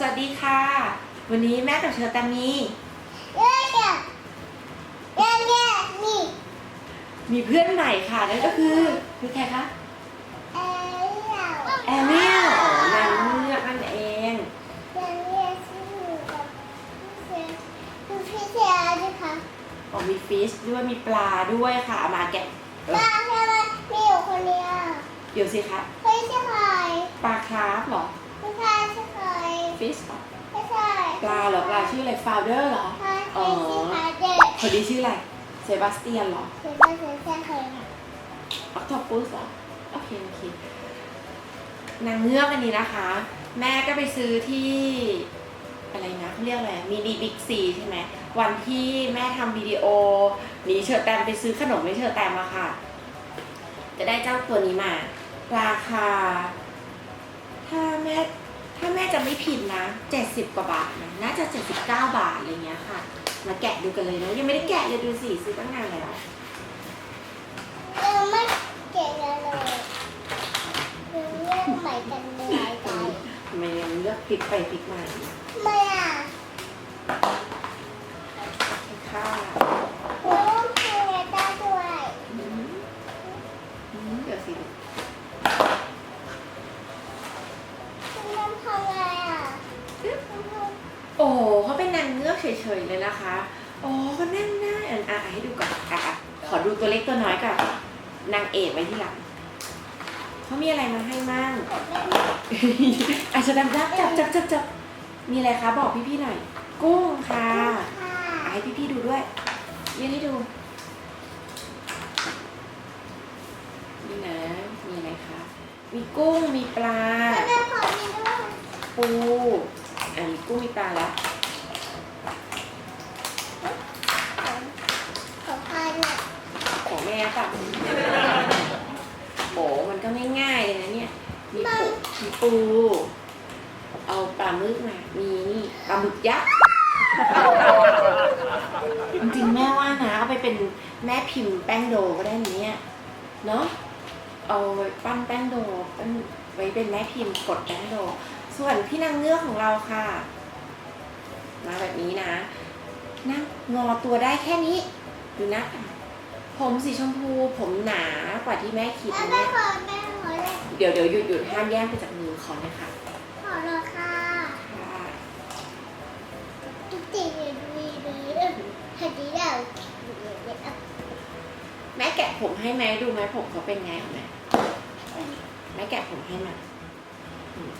สวัสดีค่ะ วันนี้แม่กับเชอร์แตมมีเอ้ยเนี่ยเนี่ยเนี่ยนี่มีเพื่อนใหม่ค่ะนั่นก็คือคือใครคะเอ้ยเนี่ยแอเรียลอ๋อนางเงือกนั่นเองเนี่ยเนี่ยชื่อหนูกับพี่เซคือพี่เซด้วยค่ะอ๋อมีฟิชด้วยมีปลาด้วยค่ะเอามาแกะเออป้าแค่ว่ามีอยู่คนเดียวเดี๋ยวสิคะไม่ใช่ใครปลาคราฟเหรอ ไม่ใช่ใช่ใคร ฟิชเหรอ ไม่ใช่ปลาเหรอปลาชื่ออะไรฟาวเดอร์เหรอ ใช่อ๋อไม่ใช่เด็กคนนี้ชื่ออะไรเซบาสเตียนเหรอเดี๋ยวไม่ใช่ใช่ใครค่ะออ t โ p ปุสเหรอโอเคโอเคนางเงือกอันนี้นะคะ แม่ก็ไปซื้อที่อะไรนะเขาเรียกอะไรมินิบิ๊กซีใช่ไหมวันที่แม่ทำวิดีโอหนีเชอร์แตมไปซื้อขนมให้เชอร์แตมอะค่ะ จะได้เจ้าตัวนี้มา ราคา ถ้าแม่ ถ้าแม่จะไม่ผิดนะ70กว่าบาทนะน่าจะ79บาทอะไรเงี้ยค่ะ มาแกะดูกันเลยนะ ยังไม่ได้แกะเลยดูสิซื้อตั้งนานแล้วยังไม่เก่งเลยยังเรื่องใหม่กันเลยใจทำไมยังเลือกพลิกไปพลิกมาอย่างนี้ไม่อะค่ะหนูทำไงได้ด้วย อืมอืมเดี๋ยวสิ น้ำทำไงอะ โอ้โหเขาเป็นนางเงือกเฉยๆเลย นะคะโอ้เขานั่งได้อะอะให้ดูก่อนอะอะขอดูตัวเล็กตัวน้อยก่อนนางเอกไว้ที่หลังเขามีอะไรมาให้มั่งอาจจะดำจับจับจับจับจับมีอะไรคะ บอกพี่ๆหน่อย กุ้งค่ะค่ะอะให้พี่ๆดูด้วยยืนให้ดูนี่นะมีอะไรคะ มีกุ้งมีปลาแล้วแม่ขอมีด้วยปู อะมีกุ้งมีปลาแล้ว ของใครเนี่ย ของแม่ป่ะโอ้มันก็ไม่ง่ายเลยนะเนี่ย มีปูมีปู เอาปลาหมึกมา มีนี่ปลาหมึกยักษ์จริงๆแม่ว่านะเอาไปเป็นแม่พิมพ์แป้งโดก็ได้นะเนี่ยเนาะเอาไว้ปั้นแป้งโดปั้นไว้เป็นแม่พิมพ์กดแป้งโด ส่วนพี่นางเงือกของเราค่ะ มาแบบนี้นะนั่งงอตัวได้แค่นี้ดูนะ ผมสีชมพูผมหนากว่าที่แม่คิดแล้วนะแม่เนี่ยขอแม่ขอเลยเดี๋ยวเดี๋ยวหยุดหยุดห้ามแย่งไปจากมือขอนะคะขอเลยค่ะค่ะตุ๊กตีดีดีดีฮันดีเดาแม่แกะผมให้ไหมดูไหมผมเขาเป็นไงเอาไหมแม่แกะผมให้มาอืม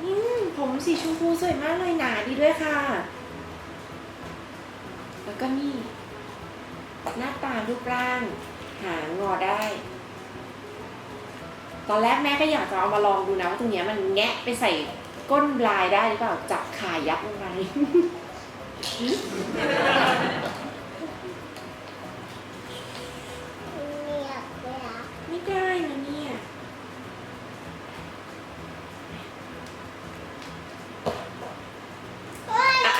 อืมผมสีชมพูสวยมากเลยหนาดีด้วยค่ะ แล้วก็นี่ หน้าตารูปร่าง หางอได้ ตอนแรกแม่ก็อยากจะเอามาลองดูนะว่าตรงเนี้ยมันแงะไปใส่ก้นบลายได้หรือเปล่าจับขายับลงไปเนียบเลยอะไม่ได้นะเนี่ยโอ้ยอะ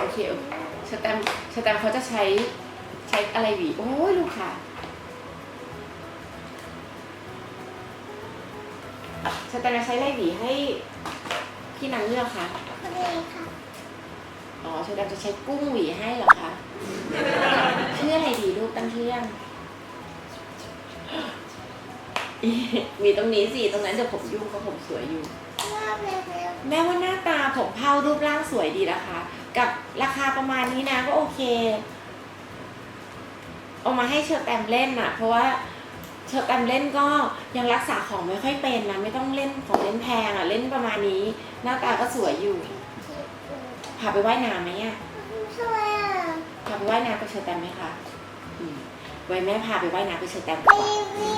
โอเคโอเคสแตมป์สแตมป์เขาจะใช้ ใช้อะไรหวีโอ้ยลูกค่ะ สแตมป์จะใช้อะไรหวีให้พี่นางเลือกคะคนนี้ค่ะ อ๋อสแตมป์จะใช้กุ้งหวีให้เหรอคะชื่ออะไรดีลูกตั้งชื่อยังมีตรงนี้สิตรงนั้นเดี๋ยวผมยุ่งเพราะผมสวยอยู่รอบเร็วเร็วแม้ว่าหน้าตาผมเผารูปร่างสวยดีนะคะ กับราคาประมาณนี้นะก็โอเค เอามาให้เชอร์แตมเล่นอะเพราะว่าเชอร์แตมเล่นก็ยังรักษาของไม่ค่อยเป็นนะไม่ต้องเล่นของเล่นแพงอะเล่นประมาณนี้ หน้าตาก็สวยอยู่พาไปว่ายน้ำไหมอะช่วยอะพาไปว่ายน้ำกับเชอร์แตมไหมคะอืมไว้แม่พาไปว่ายน้ำกับเชอร์แตมดีกว่ารีบรี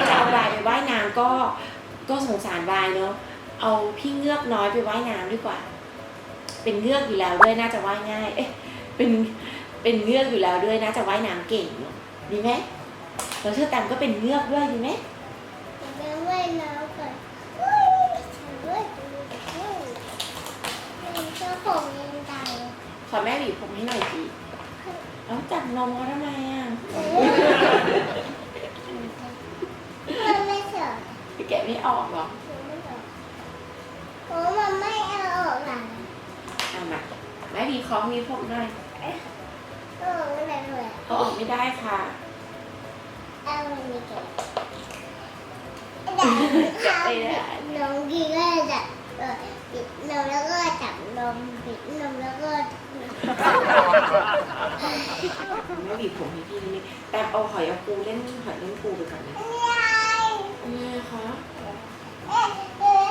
บจะเอาบายไปว่ายน้ำก็ก็สงสารบายเนาะเอาพี่เงือกน้อยไปว่ายน้ำดีกว่า เป็นเงือกอยู่แล้วด้วยน่าจะว่ายง่าย เอ๊ะเป็น เป็นเงือกอยู่แล้วด้วยน่าจะว่ายน้ำเก่งเนาะดีไหมแล้วเชอร์แตมก็เป็นเงือกด้วยดีไหมเดี๋ยวเว้ยน้ำก่อนเฮ้ยเฮ้ยเฮ้ยเจ้าของยังตายขอแม่หวีผมให้หน่อยสิเอาจับนมเขาทำไมอะมันไม่เฉยไปแกะไม่ออกหรอโอ้มันไม่ออกมาแม่บีคล้องมีผมหน่อยเออไม่ได้ เลยเอาออกไม่ได้ค่ะเอามันมีเก็บจับไม่ได้น้องกีก็จะเออปิดนมแล้วก็จับนมปิดนมแล้วก็แม่บีผมให้พี่นี่แต่เอาหอยเอาปูเล่นหอยเล่นปูไปก่อนนะยายแม่คะเอ๊ะเอ๊ะ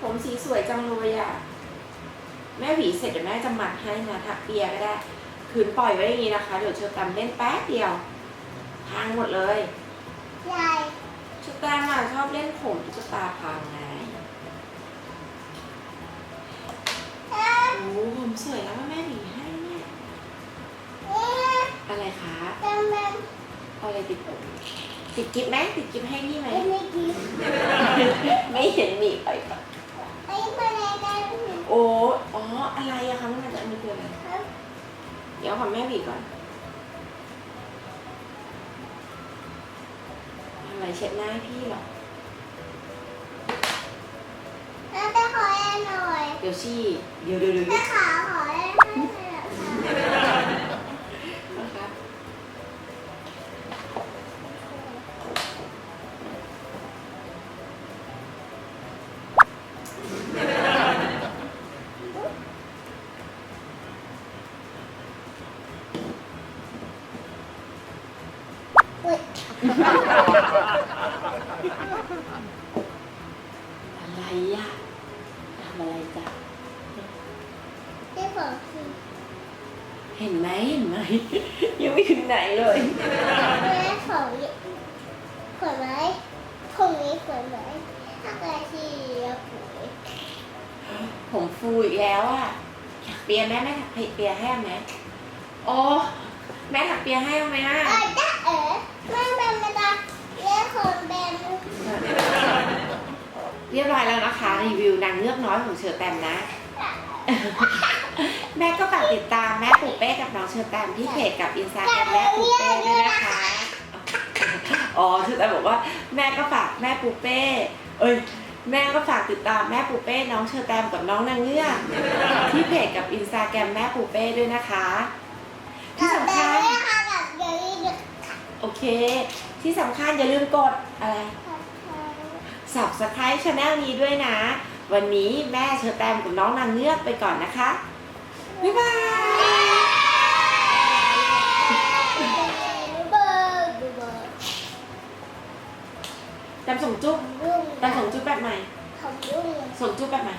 ผมสีสวยจังเลยอะ แม่หวีเสร็จเดี๋ยวแม่จะหมัดให้นะถักเปียก็ได้คืนปล่อยไว้อย่างนี้นะคะ เดี๋ยวเชอร์แตมเล่นแป๊บเดียวพังหมดเลยยายเชอร์แตมอะชอบเล่นผมตุ๊กตาพังไงเอ๊ะโอ้ผมสวยแล้วว่าแม่หวีให้เนี่ยเอ๊ะอะไรคะจำเป็นเอาอะไรติดผมติดกิ๊บไหมติดกิ๊บให้นี่ไหมไม่กินไม่เห็นหนีบไปก่อน ไอ้มาแรงกัน โอ้อ๋อ อะไรอะคะมันจะอันนี้คืออะไร เดี๋ยวขอแม่หวีก่อนทำไมเช็ดหน้าให้พี่เหรอ แล้วไปขอแอนหน่อย เดี๋ยวชี่ เดี๋ยวเดี๋ยวเดี๋ยวถ้าขาขอแอนให้หน่อย อะไรอะทำอะไรจ้ะได้บอกคือเห็นไหมเห็นไหม ยังไม่ถึงไหนเลยแม่ของขวดไหมของนี้ขวดไหมถ้าเกิดที่เราปุ๋ยผมฟูอีกแล้วอะถักเปียแม่แม่ถักเปียให้ไหมโอ้แม่ถักเปียให้ไหมอะเออจ้าเอ๋แม่เป็นมาตาเรียกคนเป็น เรียบร้อยแล้วนะคะรีวิวนางเงือกน้อยของเชอแตมนะ แม่ก็ฝากติดตามแม่ปูเป้กับน้องเชอแตมที่เพจกับอินสตาแกรมแม่ปูเป้ด้วยนะคะ อ๋อเชอแตมบอกว่าแม่ก็ฝากแม่ปูเป้ เอ้ยแม่ก็ฝากติดตามแม่ปูเป้น้องเชอแตมกับน้องนางเงือกที่เพจกับอินสตาแกรมแม่ปูเป้ด้วยนะคะ ที่กับสำแบคับญนี้ค่ะกับเดี๋ยวนี้โอเค ที่สำคัญอย่าลืมกดอะไร subscribe channel นี้ด้วยนะ วันนี้แม่เชอแตมกับน้องนางเงือกไปก่อนนะคะ บ๊ายบายเบอร์เบอร์แตมส่งจุ๊บรุ่งแตมส่งจุ๊บแบบใหม่ทำรุ่งส่งจุ๊บแบบใหม่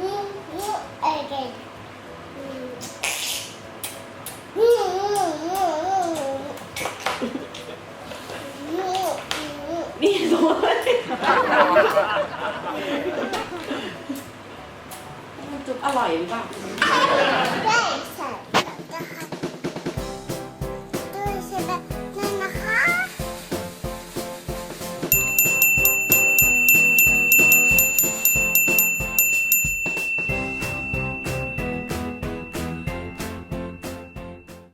นี่นี่เอ้ยเก่งนี่นี่นี่นี่ นี่สวย มันจุ๊บ